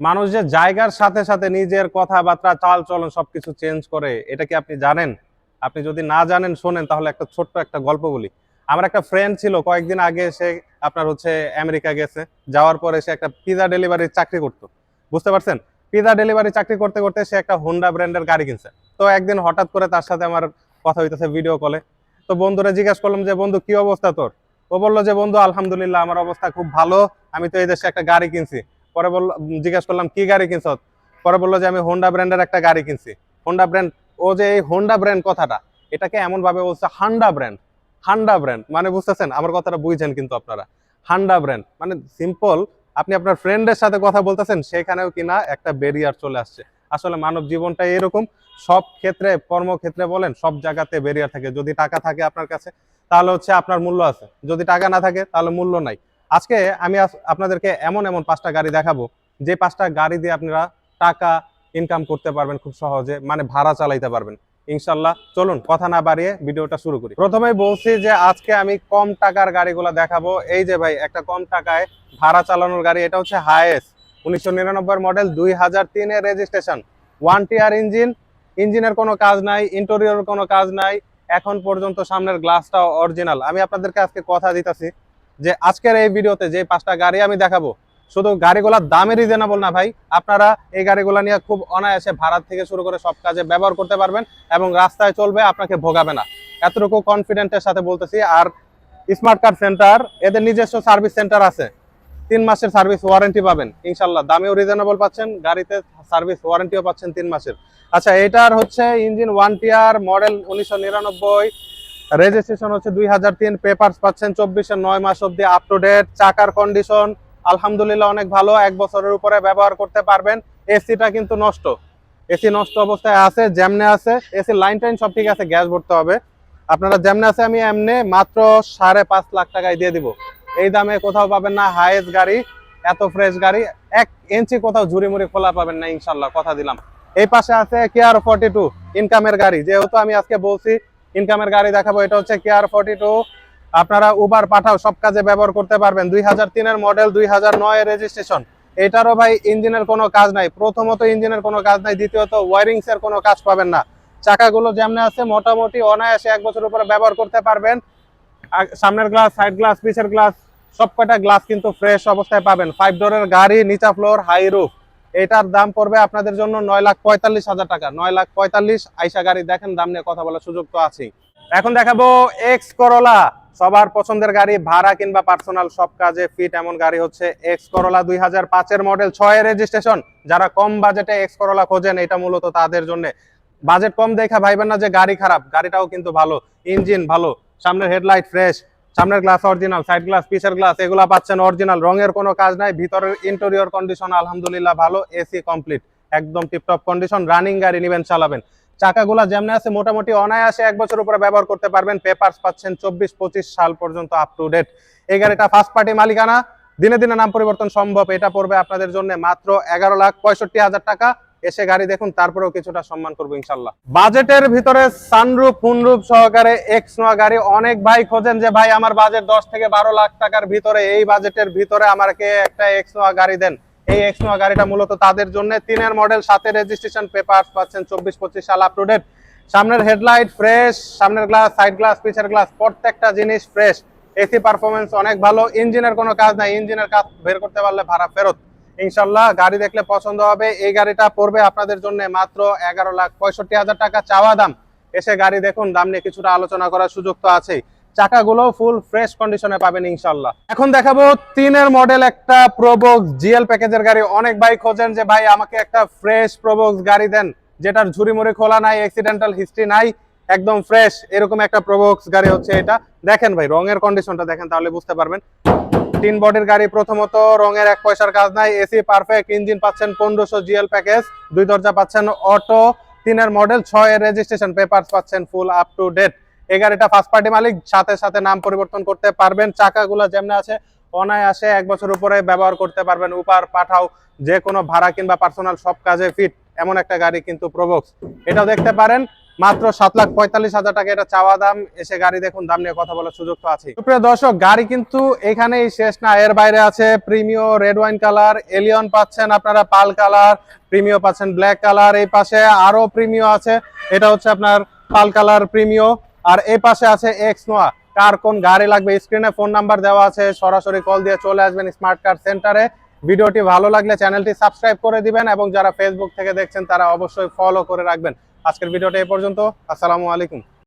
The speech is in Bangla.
মানুষ যে জায়গার সাথে সাথে নিজের কথাবার্তা চাল চলন সবকিছু চেঞ্জ করে, এটা কি আপনি জানেন? আপনি যদি না জানেন, শোনেন, তাহলে একটা ছোট্ট একটা গল্প বলি। আমার একটা ফ্রেন্ড ছিল, কয়েকদিন আগে সে আপনার হচ্ছে আমেরিকা গেছে, যাওয়ার পরে সে একটা পিজা ডেলিভারির চাকরি করতো। বুঝতে পারছেন? পিজা ডেলিভারি চাকরি করতে করতে সে একটা হোন্ডা ব্র্যান্ডের গাড়ি কিনছে। তো একদিন হঠাৎ করে তার সাথে আমার কথা হইতেছে ভিডিও কলে তো বন্ধুরা জিজ্ঞাসা করলাম যে, বন্ধু, কি অবস্থা তোর? ও বলল যে, বন্ধু, আলহামদুলিল্লাহ, আমার অবস্থা খুব ভালো। আমি তো এই দেশে একটা গাড়ি কিনছি। পরে বলল, জিজ্ঞাসা করলাম, কি গাড়ি কিনছ? পরে বলল যে, আমি হোন্ডা ব্র্যান্ডের একটা গাড়ি কিনছি। হোন্ডা ব্র্যান্ড ও যে এই হোন্ডা ব্র্যান্ড কথাটা, এটাকে এমন ভাবে বলছে হান্ডা ব্র্যান্ড হান্ডা ব্র্যান্ড মানে বুঝতেছেন? আমার কথাটা বুঝছেন কিন্তু আপনারা। হান্ডা ব্র্যান্ড মানে সিম্পল আপনি আপনার ফ্রেন্ডের সাথে কথা বলতেছেন, সেখানেও কিনা একটা ব্যারিয়ার চলে আসছে। আসলে মানব জীবনটা এরকম। সব ক্ষেত্রে, কর্মক্ষেত্রে বলেন, সব জায়গাতে ব্যারিয়ার থাকে। যদি টাকা থাকে আপনার কাছে, তাহলে হচ্ছে আপনার মূল্য আছে। যদি টাকা না থাকে, তাহলে মূল্য নাই। আজকে আমি আপনাদেরকে এমন এমন পাঁচটা গাড়ি দেখাবো, যে পাঁচটা গাড়ি দিয়ে আপনারা টাকা ইনকাম করতে পারবেন খুব সহজে মানে ভাড়া চালাইতে পারবেন। ইনশাল্লাহ, চলুন কথা না বাড়িয়ে ভিডিওটা শুরু করি। প্রথমেই বলছি যে আজকে আমি কম টাকার গাড়িগুলো দেখাবো। এই যে ভাই, একটা কম টাকায় ভাড়া চালানোর গাড়ি, এটা হচ্ছে হায়েস উনিশশো নিরানব্বই মডেল দুই হাজার তিনের রেজিস্ট্রেশন ওয়ান টিয়ার ইঞ্জিন ইঞ্জিনের কোনো কাজ নাই ইন্টেরিয়র কোনো কাজ নাই, এখন পর্যন্ত সামনের গ্লাসটা অরিজিনাল আমি আপনাদেরকে আজকে কথা দিতেছি যে আজকের এই ভিডিওতে যে পাঁচটা গাড়ি আমি দেখাবো, শুধু গাড়িগুলোর দামে রিজনেবল না ভাই। আপনারা এই গাড়িগুলো নিয়ে খুব অনায়াসে ভাড়া থেকে শুরু করে সব কাজে ব্যবহার করতে পারবেন এবং রাস্তায় চলবে, আপনাকে ভোগাবে না। এতটুকু কনফিডেন্টের সাথে বলতেছি, আর স্মার্ট কার্ড সেন্টার এদের নিজস্ব সার্ভিস সেন্টার আছে। তিন মাসের সার্ভিস ওয়ারেন্টি পাবেন, ইনশাল্লাহ। দামেও রিজনেবল পাচ্ছেন, গাড়িতে সার্ভিস ওয়ারেন্টিও পাচ্ছেন তিন মাসের। আচ্ছা এটার হচ্ছে ইঞ্জিন ওয়ান টিয়ার মডেল উনিশশো নিরানব্বই রেজিস্ট্রেশন হচ্ছে দুই হাজার তিন পেপার্স পাচ্ছেন চব্বিশে নয় মাস অব্দি আপ টু ডেট চাকার কন্ডিশন আলহামদুলিল্লাহ অনেক ভালো, এক বছরের উপরে ব্যবহার করতে পারবেন। এসিটা কিন্তু নষ্ট। এসি নষ্ট অবস্থায় আছে যেমনে আছে এসি লাইন টাইন সব ঠিক আছে, গ্যাস ভরতে হবে। আপনারা যেমনে আছে, আমি এমনি মাত্র সাড়ে পাঁচ লাখ টাকায় দিয়ে দিব। এই দামে কোথাও পাবেন না হাইয়েস্ট গাড়ি, এত ফ্রেশ গাড়ি, এক ইঞ্চি কোথাও মুড়ি খোলা পাবেন না ইনশাল্লাহ কথা দিলাম। এই পাশে আছে কেয়ার ফর্টি টু ইনকামের গাড়ি। যেহেতু আমি আজকে বলছি ইনকামের গাড়ি দেখাবো, এটা হচ্ছে কেয়ার ফর্টি টু আপনারা উবার পাঠাও, সব কাজে ব্যবহার করতে পারবেন। দুই হাজার তিনের মডেল দুই হাজার নয় রেজিস্ট্রেশন এটারও ভাই ইঞ্জিনের কোনো কাজ নাই। প্রথমত ইঞ্জিনের কোনো কাজ নাই, দ্বিতীয়ত ওয়ারিংস এর কোনো কাজ পাবেন না। চাকাগুলো যেমন আছে, মোটামুটি অনায়াসে এক বছর উপরে ব্যবহার করতে পারবেন। সামনের গ্লাস সাইড গ্লাস পিছের গ্লাস সব কয়টা গ্লাস কিন্তু ফ্রেশ অবস্থায় পাবেন। ফাইভ ডোরের গাড়ি, নিচা ফ্লোর হাই রুফ এটার দাম পড়বে আপনাদের জন্য নয় লাখ পঁয়তাল্লিশ হাজার টাকা। নয় লাখ পঁয়তাল্লিশ, আইসা গাড়ি দেখেন, দাম নিয়ে কথা বলার সুযোগ তো আছেই। এখন দেখাবো এক্স করোলা সবার পছন্দের গাড়ি, ভাড়া কিংবা পার্সোনাল সব কাজে ফিট এমন গাড়ি হচ্ছে এক্স করোলা দুই হাজার পাঁচের মডেল ছয় রেজিস্ট্রেশন যারা কম বাজেটে এক্স করোলা খোঁজেন, এটা মূলত তাদের জন্য। বাজেট কম দেখা ভাইবেন না যে গাড়ি খারাপ, গাড়িটাও কিন্তু ভালো ইঞ্জিন ভালো, সামনের হেডলাইট ফ্রেশ সামনের গ্লাস অরিজিনাল সাইড গ্লাস পিছের গ্লাস এগুলা পাচ্ছেন অরিজিনাল রঙের কোনো কাজ নাই, ভিতরের ইন্টেরিয়র কন্ডিশন আলহামদুলিল্লাহ ভালো এসি কমপ্লিট একদম টিপটপ কন্ডিশন রানিং গাড়ি নিবেন, চালাবেন। চাকাগুলা যেমন আছে, মোটামুটি অনায়াসে এক বছর উপরে ব্যবহার করতে পারবেন পেপারস পাচ্ছেন চব্বিশ, পঁচিশ সাল পর্যন্ত আপ টু ডেট এই গাড়িটা ফার্স্ট পার্টি মালিকানা, দিনে দিনে নাম পরিবর্তন সম্ভব, এটা পড়বে আপনাদের জন্য মাত্র এগারো লাখ পঁয়ষট্টি হাজার টাকা। এসে গাড়ি দেখুন, তারপরেও কিছুটা সম্মান করব ইনশাল্লাহ। বাজেটের ভিতরে সানরুফ, ফুনরুফ সহকারে এক্স নোয়া গাড়ি, অনেক ভাই খোঁজেন যে, ভাই, আমার বাজেট দশ থেকে বারো লাখ টাকার ভিতরে, এই বাজেটের ভিতরে আমাকে একটা এক্স নোয়া গাড়ি দেন। এই এক্স নোয়া গাড়িটা মূলত তাদের জন্য। তিনের মডেল সাথে রেজিস্ট্রেশন পেপার পাচ্ছেন চব্বিশ, পঁচিশ সাল আপ টু ডেট সামনের হেডলাইট ফ্রেশ সামনের গ্লাস সাইড গ্লাস পিছের গ্লাস প্রত্যেকটা জিনিস ফ্রেশ এসি পারফরমেন্স অনেক ভালো। ইঞ্জিনের কোনো কাজ নাই। ইঞ্জিনের কাজ বের করতে পারলে ভাড়া ফেরত। ইনশাল্লাহ গাড়ি দেখলে পছন্দ হবে। এই গাড়িটা পড়বে আপনাদের জন্য মাত্র এগারো লাখ পঁয়ষট্টি হাজার টাকা চাওয়া দাম। এসে গাড়ি দেখুন, দাম নিয়ে কিছুটা আলোচনা করার সুযোগ তো আছেই। চাকাগুলো ফুল ফ্রেশ কন্ডিশনে পাবেন ইনশাল্লাহ এখন দেখাবো তিনের মডেল একটা প্রোবক্স জিএল প্যাকেজের গাড়ি। অনেক ভাই খোঁজেন যে, ভাই, আমাকে একটা ফ্রেশ প্রোবক্স গাড়ি দেন, যেটার ঝুড়ি মুড়ি খোলা নাই অ্যাক্সিডেন্টাল হিস্ট্রি নাই, একদম ফ্রেশ এরকম একটা প্রোবক্স গাড়ি হচ্ছে এটা। দেখেন ভাই, রঙের কন্ডিশনটা দেখেন, তাহলে বুঝতে পারবেন। তিন বডির গাড়ি প্রথমত রঙের এক পয়সার কাজ নাই এসি পারফেক্ট ইঞ্জিন পাচ্ছেন পনেরোশো জিএল প্যাকেজ দুই দরজা পাচ্ছেন অটো তিনের মডেল ছয় এর রেজিস্ট্রেশন পেপার পাচ্ছেন ফুল আপ টু ডেট এই গাড়িটা ফার্স্ট পার্টি মালিক, সাথে সাথে নাম পরিবর্তন করতে পারবেন, চাকাগুলো যেমন আছে, অনায়াসে এক বছর উপরে ব্যবহার করতে পারবেন উপার পাঠাও যে কোনো ভাড়া কিংবা পার্সোনাল সব কাজে ফিট এমন একটা গাড়ি কিন্তু প্রবক্স এটাও দেখতে পারেন মাত্র সাত লাখ পঁয়তাল্লিশ হাজার টাকা এটা চাওয়া দাম। এসে গাড়ি দেখুন, দাম নিয়ে কথা বলার সুযোগ তো আছে সুপ্রিয় দর্শক, গাড়ি কিন্তু এখানেই শেষ না, এর বাইরে আছে Premio red wine colour, Allion পাচ্ছেন আপনারা পাল কালার, প্রিমিও পাচ্ছেন ব্ল্যাক কালার, এই পাশে আরও প্রিমিও আছে, এটা হচ্ছে আপনার পাল কালার প্রিমিও, আর এই পাশে আছে এক্স নোয়া। কার কোন গাড়ি লাগবে, স্ক্রিনে ফোন নাম্বার দেওয়া আছে, সরাসরি কল দিয়ে চলে আসবেন স্মার্ট কার সেন্টারে। ভিডিওটি ভালো লাগলে চ্যানেলটি সাবস্ক্রাইব করে দিবেন, এবং যারা ফেসবুক থেকে দেখছেন, তারা অবশ্যই ফলো করে রাখবেন। আজকের ভিডিওটা এ পর্যন্ত। আসসালামু আলাইকুম।